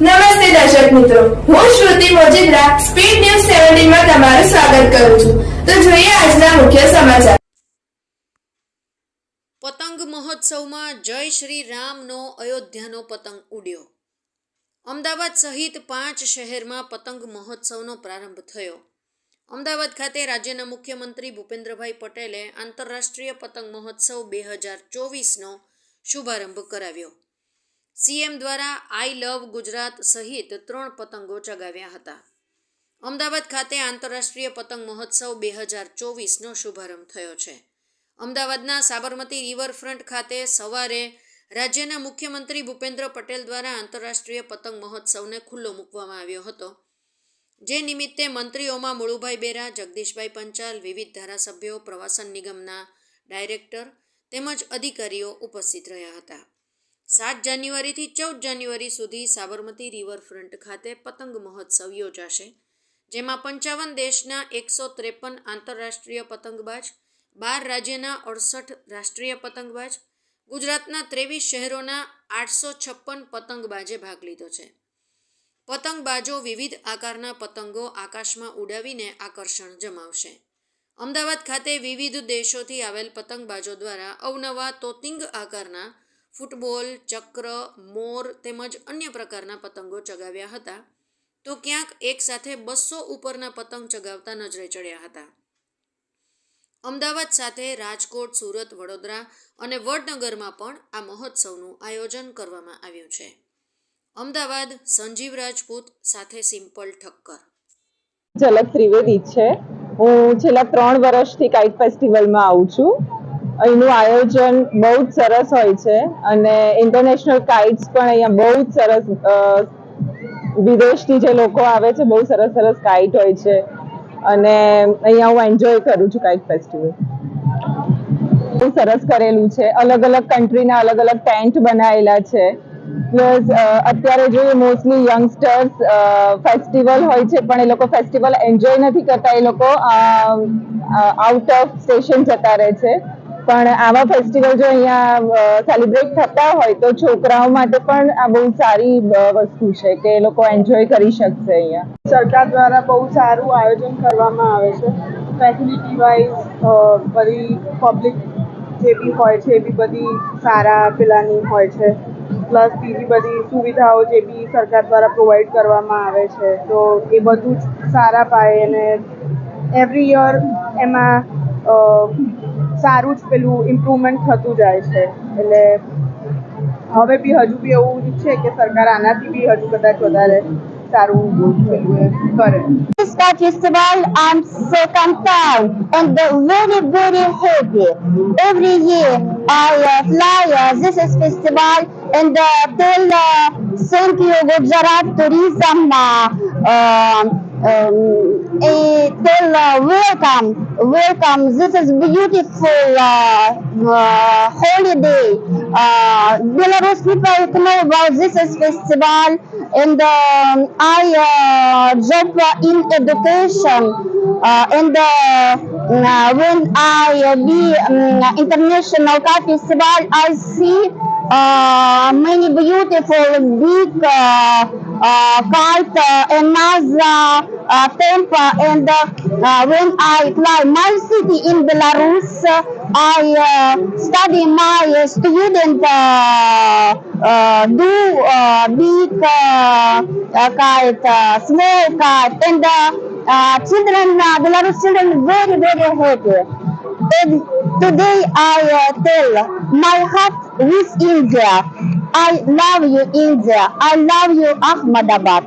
નમસ્તે દર્શક મિત્રો. હું શ્રુતિ મોજીદ્રા સ્પીડ ન્યૂઝ સેવન્ટીનમાં તમારું સ્વાગત કરું છું. તો જોઈએ આજના મુખ્ય સમાચાર. પતંગ મહોત્સવમાં જય શ્રી રામનો અયોધ્યાનો પતંગ ઉડ્યો. અમદાવાદ સહિત પાંચ શહેરમાં પતંગ મહોત્સવનો પ્રારંભ થયો. અમદાવાદ ખાતે રાજ્યના મુખ્યમંત્રી ભૂપેન્દ્રભાઈ પટેલે આંતરરાષ્ટ્રીય પતંગ મહોત્સવ બે હજાર ચોવીસનો શુભારંભ કરાવ્યો. સીએમ દ્વારા આઈ લવ ગુજરાત સહિત ત્રણ પતંગો ચગાવ્યા હતા. અમદાવાદ ખાતે આંતરરાષ્ટ્રીય પતંગ મહોત્સવ બે હજાર ચોવીસનો શુભારંભ થયો છે. અમદાવાદના સાબરમતી રિવરફ્રન્ટ ખાતે સવારે રાજ્યના મુખ્યમંત્રી ભૂપેન્દ્ર પટેલ દ્વારા આંતરરાષ્ટ્રીય પતંગ મહોત્સવને ખુલ્લો મૂકવામાં આવ્યો હતો. જે નિમિત્તે મંત્રીઓમાં મુળુભાઈ બેરા, જગદીશભાઈ પંચાલ, વિવિધ ધારાસભ્યો, પ્રવાસન નિગમના ડાયરેક્ટર તેમજ અધિકારીઓ ઉપસ્થિત રહ્યા હતા. સાત જાન્યુઆરીથી ચૌદ જાન્યુઆરી સુધી સાબરમતી રિવરફ્રન્ટ ખાતે પતંગ મહોત્સવ યોજાશે, જેમાં પંચાવન દેશના એકસો ત્રેપન આંતરરાષ્ટ્રીય પતંગબાજ, બાર રાજ્યના અડસઠ રાષ્ટ્રીય પતંગબાજ, ગુજરાતના ત્રેવીસ શહેરોના આઠસો છપ્પન પતંગબાજે ભાગ લીધો છે. પતંગબાજો વિવિધ આકારના પતંગો આકાશમાં ઉડાવીને આકર્ષણ જમાવશે. અમદાવાદ ખાતે વિવિધ દેશોથી આવેલ પતંગબાજો દ્વારા અવનવા તોતિંગ આકારના ફૂટબોલ, ચક્ર, મોર તેમજ અન્ય પ્રકારના પતંગો ચગાવ્યા હતા. તો ક્યાંક એક સાથે બસો ઉપરના પતંગ ચગાવતા નજરે ચડ્યા હતા. અમદાવાદ સાથે રાજકોટ, સુરત, વડોદરા અને વડનગરમાં પણ આ મહોત્સવનું આયોજન કરવામાં આવ્યું છે. અમદાવાદ સંજીવ રાજપૂત સાથે સિમ્પલ ઠક્કર. ઝલક ત્રિવેદી છે. હું છેલ્લા ત્રણ વર્ષથી કાઇટ ફેસ્ટિવલમાં આવું છું. અહીંનું આયોજન બહુ જ સરસ હોય છે અને ઇન્ટરનેશનલ કાઇટ્સ પણ અહીંયા બહુ જ સરસ વિદેશથી જે લોકો આવે છે બહુ સરસ સરસ કાઇટ હોય છે. અને અહીંયા હું એન્જોય કરું છું કાઇટ ફેસ્ટિવલ બહુ સરસ કરેલું છે. અલગ અલગ કન્ટ્રીના અલગ અલગ ટેન્ટ બનાવેલા છે. પ્લસ અત્યારે જોઈએ મોસ્ટલી યંગસ્ટર્સ ફેસ્ટિવલ હોય છે પણ એ લોકો ફેસ્ટિવલ એન્જોય નથી કરતા. એ લોકો આઉટ ઓફ સ્ટેશન જતા રહે છે. પણ આવા ફેસ્ટિવલ જો અહીંયા સેલિબ્રેટ થતા હોય તો છોકરાઓ માટે પણ આ બહુ સારી વસ્તુ છે કે એ લોકો એન્જોય કરી શકશે અહીંયા. સરકાર દ્વારા બહુ સારું આયોજન કરવામાં આવે છે. ફેસિલિટી વાઇઝ બધી પબ્લિક જે બી હોય છે, એ બી બધી સારા પેલાની હોય છે. પ્લસ બીજી બધી સુવિધાઓ જે બી સરકાર દ્વારા પ્રોવાઈડ કરવામાં આવે છે. તો એ બધું જ સારા પાયે અને એવરી યર એમાં સારું જ પેલું ઇમ્પ્રુવમેન્ટ થતું જાય છે એટલે હવે બી હજુ બી એવું છે કે સરકાર આનાથી બી હજુ કદાચ વધારે Star Festival, I'm so content and very, very happy. Every year I uh, fly uh, this is festival and uh, tell uh, thank you Gujarat Tourism. Uh, um, um, tell uh, welcome, welcome. This is beautiful uh, uh, holiday. Belarus people know about this festival and um, I job in education uh, and uh, when I uh, be um, international festival I see many beautiful big uh, uh, uh, and NASA uh, temple and uh, uh, when I fly my city in Belarus uh, I uh, study my student uh, uh, do uh, big uh, kite, uh, small kite, and uh, uh, children, uh, Belarus children, very very happy. And today I uh, tell my heart with India. I love you, India. I love you, Ahmedabad.